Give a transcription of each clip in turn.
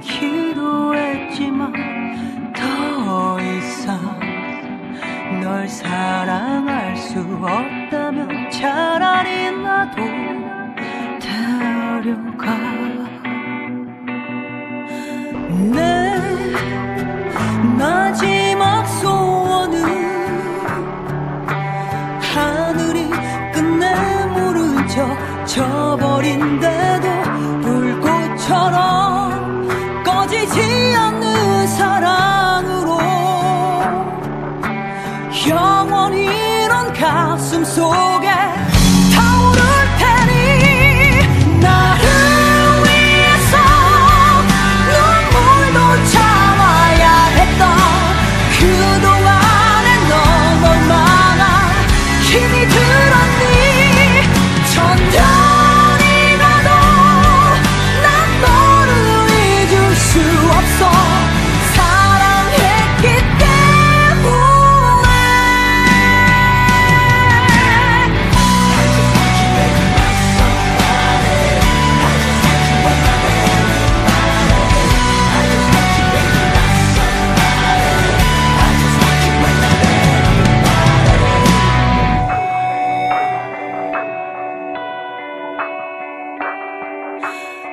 기도했지만 더 이상 널 사랑할 수 없다면 차라리 나도 데려가. 내 마지막 소원은 하늘이 끝내 무르져 져버린데도 불꽃처럼 영원히 이런 가슴 속에 타오를 테니 나를 위해서 눈물도 참아야 했던 그동안의 넌 얼마나 힘이 들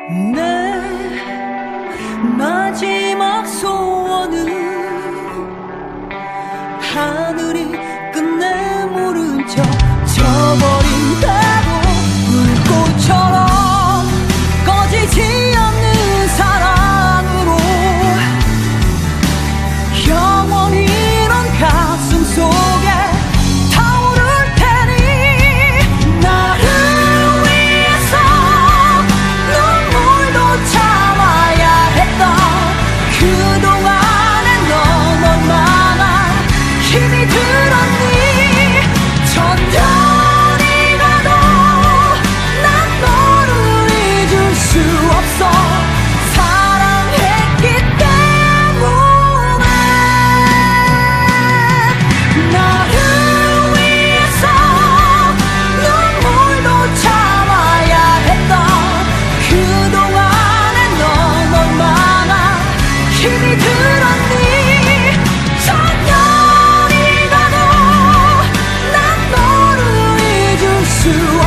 내 마지막 소원은 하늘이 끝내 모른 척 to